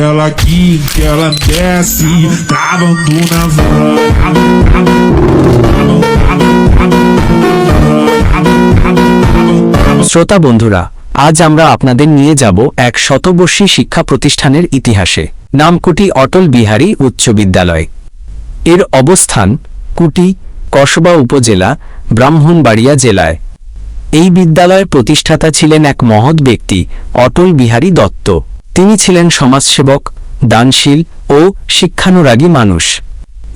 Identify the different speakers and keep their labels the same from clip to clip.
Speaker 1: Ela quica, ela desce, travando na.
Speaker 2: শ্রোতা বন্ধুরা আজ আমরা আপনাদের নিয়ে যাব এক শতবর্ষী শিক্ষা প্রতিষ্ঠানের ইতিহাসে নাম কুটি অটল বিহারী উচ্চ বিদ্যালয়। এর অবস্থান কুটি কসবা উপজেলা ব্রাহ্মণবাড়িয়া জেলায়। এই বিদ্যালয়ের প্রতিষ্ঠাতা ছিলেন এক মহৎ ব্যক্তি অটল বিহারী দত্ত। তিনি ছিলেন সমাজসেবক, দানশীল ও শিক্ষানুরাগী মানুষ।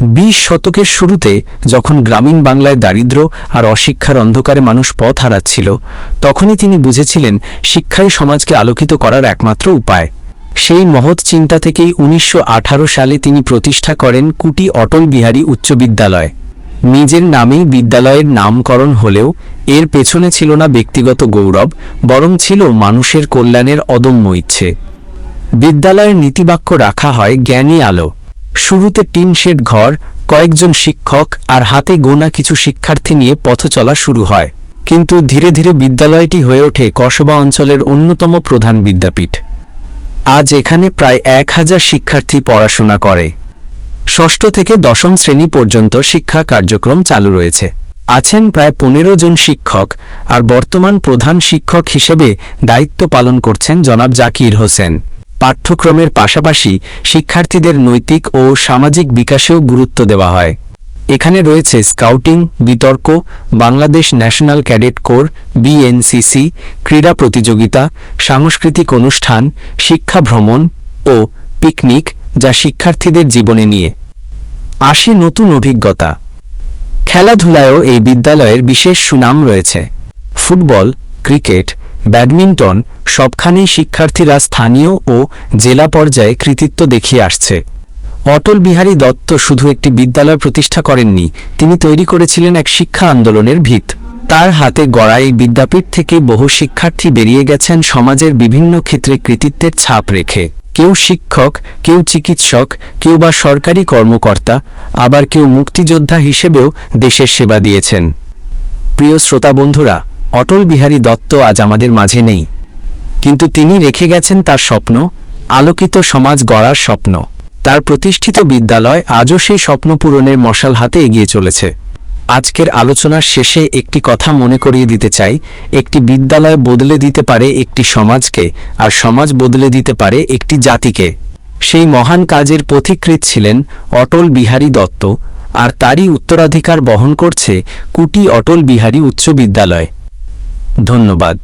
Speaker 2: বিশ শতকের শুরুতে যখন গ্রামীণ বাংলায় দারিদ্র্য আর অশিক্ষার অন্ধকারে মানুষ পথ হারাচ্ছিল, তখনই তিনি বুঝেছিলেন শিক্ষাই সমাজকে আলোকিত করার একমাত্র উপায়। সেই মহৎ চিন্তা থেকেই উনিশশো আঠারো সালে তিনি প্রতিষ্ঠা করেন কুটি অটল বিহারী উচ্চ বিদ্যালয়। নিজের নামেই বিদ্যালয়ের নামকরণ হলেও এর পেছনে ছিল না ব্যক্তিগত গৌরব, বরং ছিল মানুষের কল্যাণের অদম্য ইচ্ছে। বিদ্যালয়ের নীতিবাক্য রাখা হয় জ্ঞানী আলো। শুরুতে টিন শেড ঘর, কয়েকজন শিক্ষক আর হাতে গোনা কিছু শিক্ষার্থী নিয়ে পথ চলা শুরু হয়। কিন্তু ধীরে ধীরে বিদ্যালয়টি হয়ে ওঠে কসবা অঞ্চলের অন্যতম প্রধান বিদ্যাপীঠ। আজ এখানে প্রায় এক হাজার শিক্ষার্থী পড়াশোনা করে। ষষ্ঠ থেকে দশম শ্রেণি পর্যন্ত শিক্ষা কার্যক্রম চালু রয়েছে। আছেন প্রায় পনেরো জন শিক্ষক আর বর্তমান প্রধান শিক্ষক হিসেবে দায়িত্ব পালন করছেন জনাব জাকির হোসেন। পাঠ্যক্রমের পাশাপাশি শিক্ষার্থীদের নৈতিক ও সামাজিক বিকাশেও গুরুত্ব দেওয়া হয়। এখানে রয়েছে স্কাউটিং, বিতর্ক, Bangladesh national cadet corps, BNCC, ক্রীড়া প্রতিযোগিতা, সাংস্কৃতিক অনুষ্ঠান, শিক্ষা ভ্রমণ ও পিকনিক যা শিক্ষার্থীদের জীবনে নিয়ে। আসে নতুন অভিজ্ঞতা। খেলাধুলায়ও এই বিদ্যালয়ের বিশেষ সুনাম রয়েছে। ফুটবল, ক্রিকেট ব্যাডমিন্টন সবখানেই শিক্ষার্থীরা স্থানীয় ও জেলা পর্যায়ে কৃতিত্ব দেখিয়ে আসছে। অটল বিহারী দত্ত শুধু একটি বিদ্যালয় প্রতিষ্ঠা করেননি, তিনি তৈরি করেছিলেন এক শিক্ষা আন্দোলনের ভিত। তার হাতে গড়া এই বিদ্যাপীঠ থেকে বহু শিক্ষার্থী বেরিয়ে গেছেন সমাজের বিভিন্ন ক্ষেত্রে কৃতিত্বের ছাপ রেখে। কেউ শিক্ষক, কেউ চিকিৎসক, কেউ বা সরকারি কর্মকর্তা, আবার কেউ মুক্তিযোদ্ধা হিসেবেও দেশের সেবা দিয়েছেন। প্রিয় শ্রোতা বন্ধুরা অটল বিহারী দত্ত আজ আমাদের মাঝে নেই। কিন্তু তিনি রেখে গেছেন তার স্বপ্ন, আলোকিত সমাজ গড়ার স্বপ্ন। তার প্রতিষ্ঠিত বিদ্যালয় আজও সেই স্বপ্ন পূরণের মশাল হাতে এগিয়ে চলেছে। আজকের আলোচনার শেষে একটি কথা মনে করিয়ে দিতে চাই, একটি বিদ্যালয় বদলে দিতে পারে একটি সমাজকে, আর সমাজ বদলে দিতে পারে একটি জাতিকে। সেই মহান কাজের পথিকৃৎ ছিলেন অটল বিহারী দত্ত, আর তারই উত্তরাধিকার বহন করছে কুটি অটল বিহারী উচ্চ বিদ্যালয়। ধন্যবাদ।